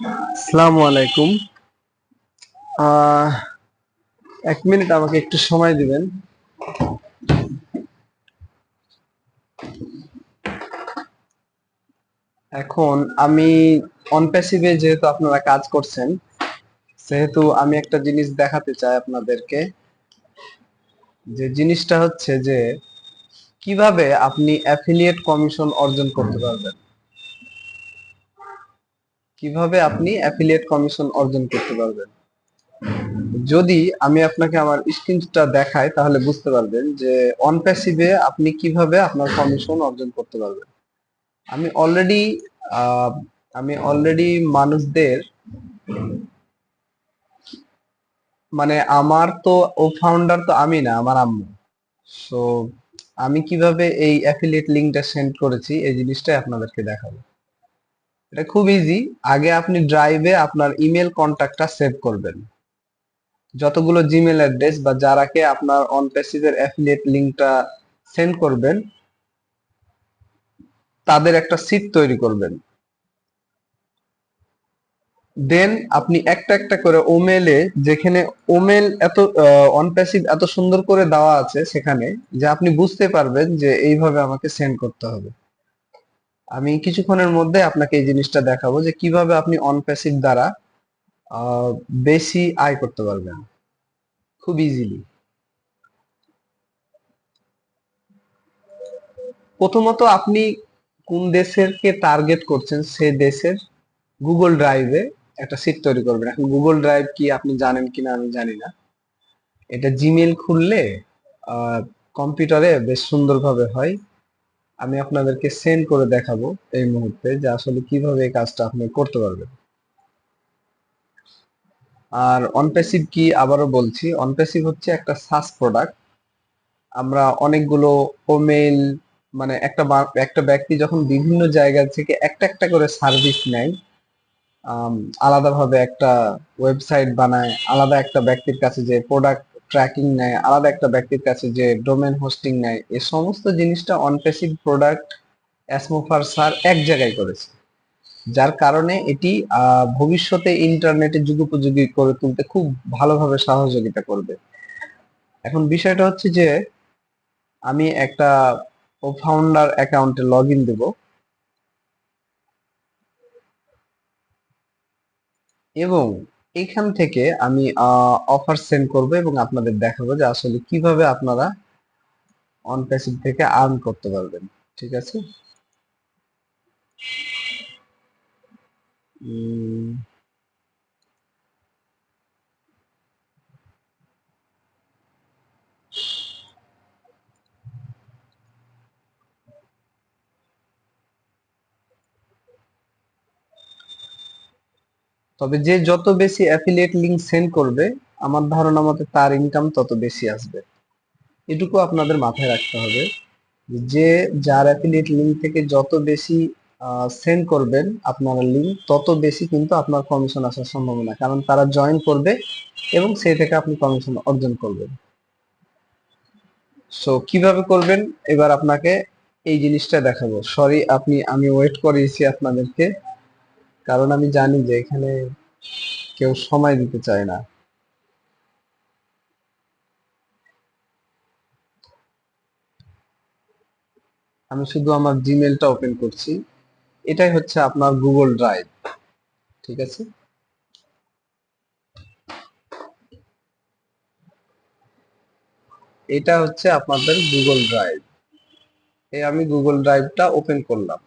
আসসালামু আলাইকুম। এক মিনিট আমাকে একটু সময় দিবেন। এখন আমি অন প্যাসিভে যেহেতু আপনারা কাজ করছেন, সেহেতু আমি একটা জিনিস দেখাতে চাই আপনাদেরকে। যে জিনিসটা হচ্ছে যে, কীভাবে আপনি অ্যাফিলিয়েট কমিশন অর্জন করতে পারবেন? কীভাবে আপনি অ্যাফিলিয়েট কমিশন অর্জন করতে পারবেন? যদি আমি আপনাকে আমার স্ক্রিনটা দেখাই, তাহলে বুঝতে পারবেন যে অন প্যাসিভে আপনি কীভাবে আপনার কমিশন অর্জন করতে পারবেন। আমি অলরেডি আমি অলরেডি মানুষদের মানে আমার তো ও ফাউন্ডার তো আমি না, আমার আম্মু। সো আমি কীভাবে এই অ্যাফিলিয়েট লিংকটা সেন্ড করেছি, এই জিনিসটাই আপনাদেরকে দেখাবো। এটা খুব ইজি আগে আপনি ড্রাইভে আপনার ইমেল কন্ট্যাক্টটা সেভ করবেন। যতগুলো জিমেল অ্যাড্রেস বা যারাকে আপনার অন প্যাসিভের অ্যাফিলিয়েট লিংকটা সেন্ড করবেন, তাদের একটা সিট তৈরি করবেন। দেন আপনি একটা একটা করে ওমেলে যেখানে ওমেল এত অন প্যাসিভ এত সুন্দর করে দেওয়া আছে সেখানে, যে আপনি বুঝতে পারবেন যে এইভাবে আমাকে সেন্ড করতে হবে। আমি কিছুক্ষণের মধ্যে আপনাকে এই জিনিসটা দেখাবো যে কীভাবে আপনি অন প্যাসিভ দ্বারা বেশি আয় করতে পারবেন। খুব ইজিলি প্রথমত আপনি কোন দেশের কে টার্গেট করছেন, সে দেশের গুগল ড্রাইভে একটা সিট তৈরি করবেন। এখন গুগল ড্রাইভ কি আপনি জানেন কিনা আমি জানি না। এটা জিমেল খুললে কম্পিউটারে বেশ সুন্দরভাবে হয়। আমি আপনাদেরকে সেন্ড করে দেখাবো এই মুহূর্তে যে আসলে কীভাবে এই কাজটা আপনি করতে পারবেন। আর অনপ্যাসিভ কি আবারও বলছি অনপ্যাসিভ হচ্ছে একটা সাস প্রোডাক্ট আমরা অনেকগুলো ওমেল মানে একটা একটা ব্যক্তি যখন বিভিন্ন জায়গা থেকে একটা একটা করে সার্ভিস নেয় আলাদাভাবে একটা ওয়েবসাইট বানায়, আলাদা একটা ব্যক্তির কাছে যে প্রোডাক্ট ট্র্যাকিং নেয়, আলাদা একটা ব্যক্তির কাছে যে ডোমেন হোস্টিং নেয় এই সমস্ত জিনিসটা অনপ্যাসিভ প্রোডাক্ট অ্যাসমোফার স্যার এক জায়গায় করেছে। যার কারণে এটি ভবিষ্যতে ইন্টারনেটে যুগোপযোগী করে তুলতে খুব ভালোভাবে সহযোগিতা করবে। এখন বিষয়টা হচ্ছে যে, আমি একটা ফাউন্ডার অ্যাকাউন্টে লগ ইন দেবো। এবং এখান থেকে আমি অফার সেন্ড করব এবং আপনাদের দেখাবো যে আসলে কীভাবে আপনারা অন প্যাসিভ থেকে আর্ন করতে পারবেন, ঠিক আছে? তবে যে যত বেশি অ্যাফিলিয়েট লিংক সেন্ড করবে, আমার ধারণা মতে তার ইনকাম তত বেশি আসবে। এটুকু আপনাদের মাথায় রাখতে হবে যে যার অ্যাফিলিয়েট লিংক থেকে যত বেশি সেন্ড করবেন আপনারা লিংক তত বেশি কিন্তু আপনার কমিশন আসার সম্ভাবনা, কারণ তারা জয়েন করবে এবং সেই থেকে আপনি কমিশন অর্জন করবেন। সো কীভাবে করবেন? এবার আপনাকে এই জিনিসটা দেখাবো। সরি আপনি, আমি ওয়েট করিয়েছি আপনাদেরকে। কারণ আমি জানি যে এখানে কেউ সময় দিতে চায় না। আমি শুধু আমার জিমেলটা ওপেন করছি। এটাই হচ্ছে আপনার গুগল ড্রাইভ ঠিক আছে? এটা হচ্ছে আপনাদের গুগল ড্রাইভ এই আমি গুগল ড্রাইভটা ওপেন করলাম।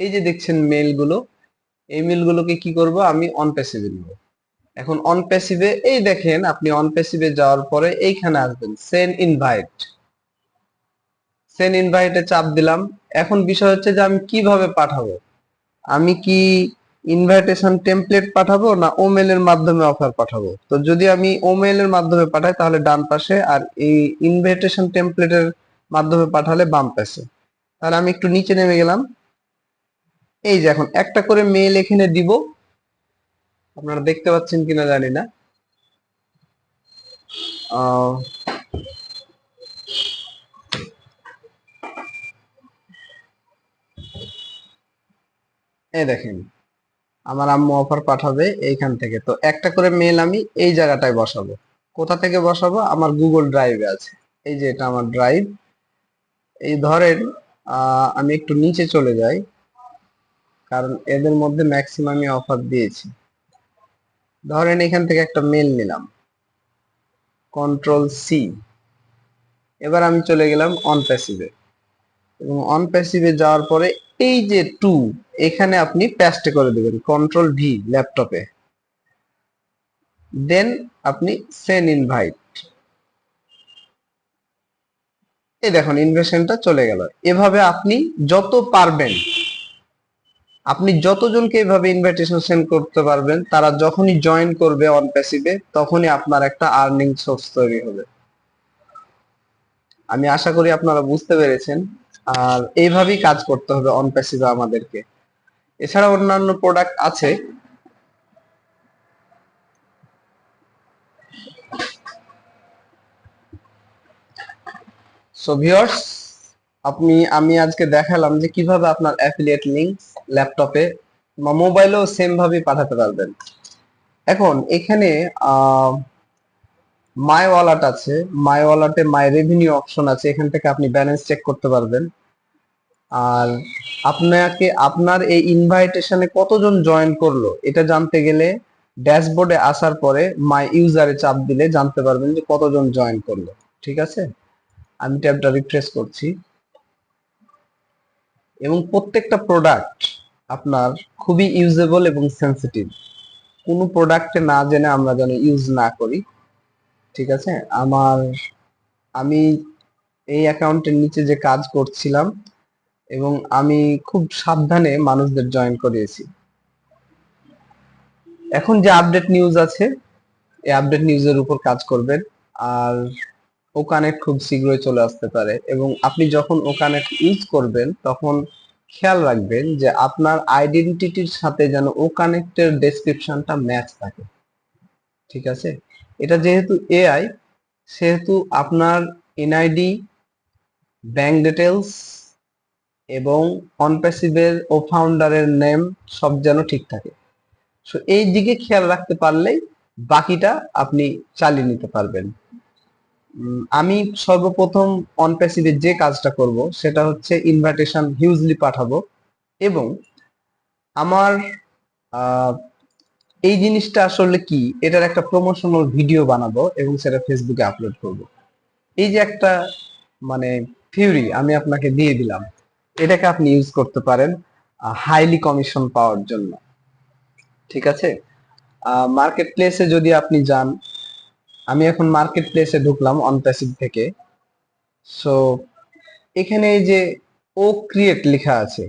এই যে দেখছেন মেলগুলো এই মেলগুলোকে কি করব? আমি অন প্যাসিভে নিব। এখন অন প্যাসিভে এই দেখেন আপনি অন প্যাসিভে যাওয়ার পরে এইখানে আসবেন সেন্ড ইনভাইট সেন্ড ইনভাইটে চাপ দিলাম। এখন বিষয় হচ্ছে যে আমি কীভাবে পাঠাবো? আমি কি ইনভাইটেশন টেমপ্লেট পাঠাবো না ওমেলের মাধ্যমে অফার পাঠাবো? তো যদি আমি ওমেলের মাধ্যমে পাঠাই, তাহলে ডান পাশে আর এই ইনভাইটেশন টেমপ্লেটের মাধ্যমে পাঠালে বাম পাশে। তাহলে আমি একটু নিচে নেমে গেলাম। এই যে এখন একটা করে মেল এখানে দিব। আপনারা দেখতে পাচ্ছেন কিনা জানি না। এই দেখেন, আমার আম্মু অফার পাঠাবে এইখান থেকে। তো একটা করে মেল আমি এই জায়গাটায় বসাবো। কোথা থেকে বসাবো? আমার গুগল ড্রাইভে আছে। এই যে এটা আমার ড্রাইভ এই ধরেন আমি একটু নিচে চলে যাই। কারণ এদের মধ্যে ম্যাক্সিমামই অফার দিয়েছি। ধরেন এখান থেকে একটা মেল নিলাম। কন্ট্রোল সি এবার আমি চলে গেলাম অন প্যাসিভে এবং অন প্যাসিভে যাওয়ার পরে এই যে টু এখানে আপনি প্যাস্টে করে দেবেন কন্ট্রোল ভি ল্যাপটপে দেন আপনি সেন ইনভাইট এই দেখুন ইনভেশনটা চলে গেল। এভাবে আপনি যত পারবেন আপনি যতজনকে এভাবে ইনভাইটেশন সেন্ড করতে পারবেন, তারা যখনই জয়েন করবে অন প্যাসিভে তখনই আপনার একটা আর্নিং সোর্স তৈরি হবে। আমি আশা করি আপনারা বুঝতে পেরেছেন। আর এইভাবেই কাজ করতে হবে অন প্যাসিভে আমাদেরকে। এছাড়া অন্যান্য প্রোডাক্ট আছে। সো ভিউয়ার্স আপনি, আমি আজকে দেখালাম যে কীভাবে আপনার অ্যাফিলিয়েট লিংক ল্যাপটপে বা মোবাইলেও সেম ভাবে পাঠাতে পারবেন। এখন এখানে মাই ওয়ালেট আছে। মাই ওয়ালেটে মাই রেভিনিউ অপশন আছে। এখান থেকে আপনি ব্যালেন্স চেক করতে পারবেন। আর আপনাকে, আপনার এই ইনভাইটেশনে কতজন জয়েন করল, এটা জানতে গেলে ড্যাশবোর্ডে আসার পরে মাই ইউজারে চাপ দিলে জানতে পারবেন যে কতজন জয়েন করল। ঠিক আছে? আমি ট্যাবটা রিফ্রেশ করছি। এবং প্রত্যেকটা প্রোডাক্ট আপনার খুবই ইউজেবল এবং সেন্সিটিভ কোনো প্রোডাক্টে না জেনে আমরা যেন ইউজ না করি, ঠিক আছে? আমার, আমি এই অ্যাকাউন্টের নিচে যে কাজ করছিলাম এবং আমি খুব সাবধানে মানুষদের জয়েন করিয়েছি। এখন যে আপডেট নিউজ আছে, এই আপডেট নিউজের উপর কাজ করবেন। আর ও কানেক্ট খুব শীঘ্রই চলে আসতে পারে এবং আপনি যখন ও কানেক্ট ইউজ করবেন, তখন খেয়াল রাখবেন যে আপনার আইডেন্টিটির সাথে যেন ও কানেক্টের ডেসক্রিপশনটা ম্যাচ থাকে। ঠিক আছে? এটা যেহেতু এআই সেহেতু আপনার এনআইডি ব্যাংক ডিটেলস এবং অনপ্যাসিভের ও ফাউন্ডারের নেম সব যেন ঠিক থাকে। সো এই দিকে খেয়াল রাখতে পারলেই বাকিটা আপনি চালিয়ে নিতে পারবেন। আমি সর্বপ্রথম অনপ্যাসিভে যে কাজটা করব, সেটা হচ্ছে ইনভাইটেশন হিউজলি পাঠাবো এবং আমার এই জিনিসটা আসলে কি? এটার একটা প্রমোশনাল ভিডিও বানাবো এবং সেটা ফেসবুকে আপলোড করব। এই যে একটা মানে থিওরি আমি আপনাকে দিয়ে দিলাম, এটাকে আপনি ইউজ করতে পারেন হাইলি কমিশন পাওয়ার জন্য। ঠিক আছে? মার্কেট প্লেসে যদি আপনি যান আমি এখন মার্কেট প্লেসে ঢুকলাম অনপ্যাসিভ থেকে। সো এখানে এই যে ও ক্রিয়েট লেখা আছে,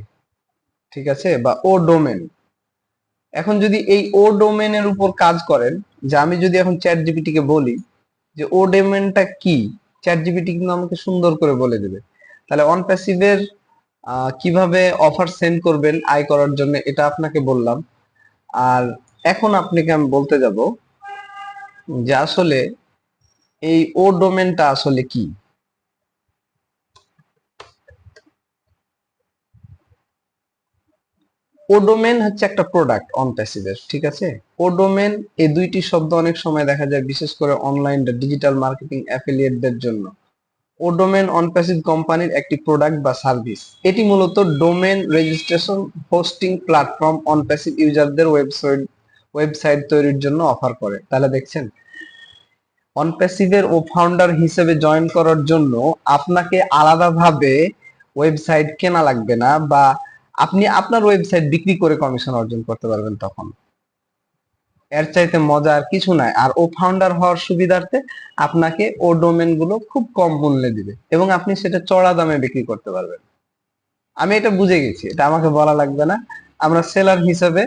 ঠিক আছে? বা ও ডোমেন এখন যদি এই ও ডোমেনের উপর কাজ করেন, যে আমি যদি এখন চ্যাট জিপিটি কে বলি, যে ও ডোমেনটা কি? চ্যাট জিপিটি কিন্তু আমাকে সুন্দর করে বলে দেবে। তাহলে অন প্যাসিভের কীভাবে অফার সেন্ড করবেন, আয় করার জন্য, এটা আপনাকে বললাম। আর এখন আপনাকে আমি বলতে যাব যে আসলে এই ও ডোমেনটা আসলে কি? ওডোমেন হচ্ছে একটা প্রোডাক্ট অন প্যাসিভের ঠিক আছে? ওডোমেন এই দুইটি শব্দ অনেক সময় দেখা যায়, বিশেষ করে অনলাইন ডিজিটাল মার্কেটিং অ্যাফিলিয়েটদের জন্য। ওডোমেন অন প্যাসিভ কোম্পানির একটি প্রোডাক্ট বা সার্ভিস এটি মূলত domain registration hosting platform on passive ইউজারদের website website তৈরির জন্য অফার করে। তাহলে দেখছেন অনপ্যাসিভের ও ফাউন্ডার হিসেবে জয়েন করার জন্য আপনাকে আলাদাভাবে ওয়েবসাইট কেনা লাগবে না বা আপনি আপনার ওয়েবসাইট বিক্রি করে কমিশন অর্জন করতে পারবেন তখন। এর চাইতে মজা আর কিছু নাই আর ও ফাউন্ডার হওয়ার সুবিধার্থে আপনাকে ও ডোমেনগুলো খুব কম মূল্যে দিবে এবং আপনি সেটা চড়া দামে বিক্রি করতে পারবেন। আমি এটা বুঝে গেছি, এটা আমাকে বলা লাগবে না। আমরা সেলার হিসেবে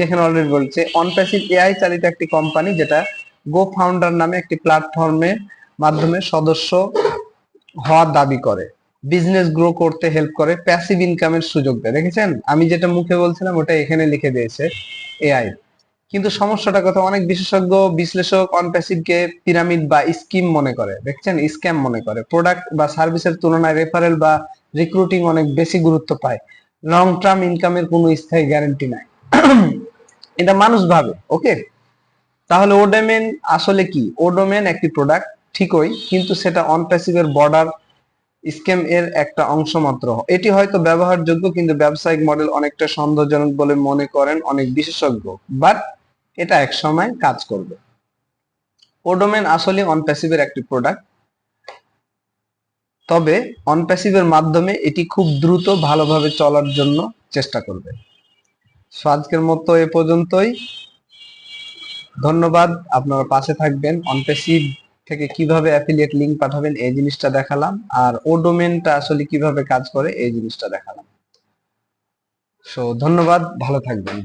যেখানে অলরেডি বলছে অনপ্যাসিভ এআই চালিত একটি কোম্পানি যেটা গো ফাউন্ডার নামে একটি প্ল্যাটফর্মের মাধ্যমে সদস্য হওয়ার দাবি করে। বিজনেস গ্রো করতে হেল্প করে প্যাসিভ ইনকামের সুযোগ দেয়। দেখেছেন? আমি যেটা মুখে বলছিলাম, ওটা এখানে লিখে দিয়েছে এআই কিন্তু সমস্যাটা কথা, অনেক বিশেষজ্ঞ, বিশ্লেষক অনপ্যাসিভকে পিরামিড বা স্কিম মনে করে। দেখছেন? স্ক্যাম মনে করে। প্রোডাক্ট বা সার্ভিসের তুলনায় রেফারেল বা রিক্রুটিং অনেক বেশি গুরুত্ব পায়। লং টার্ম ইনকামের কোনো স্থায়ী গ্যারান্টি নাই। এটা মানুষ ভাবে ওকে তাহলে ওডোমেন আসলে কি? ওডোমেন একটি প্রোডাক্ট ঠিকই, কিন্তু সেটা অন প্যাসিভের বর্ডার স্ক্যাম এর একটা অংশ মাত্র। এটি হয়তো ব্যবহারযোগ্য, কিন্তু ব্যবসায়িক মডেল অনেকটা সন্দেহজনক বলে মনে করেন অনেক বিশেষজ্ঞ। বাট এটা এক সময় কাজ করবে। ওডোমেন আসলে অন প্যাসিভের একটি প্রোডাক্ট তবে অন প্যাসিভের মাধ্যমে এটি খুব দ্রুত ভালোভাবে চলার জন্য চেষ্টা করবে। সো আজকের মতো এ পর্যন্তই। ধন্যবাদ, আপনারা পাশে থাকবেন। অনপেসি থেকে কীভাবে অ্যাফিলিয়েট লিংক পাঠাবেন এই জিনিসটা দেখালাম, আর ও ডোমেনটা আসলে কীভাবে কাজ করে এই জিনিসটা দেখালাম। সো ধন্যবাদ, ভালো থাকবেন।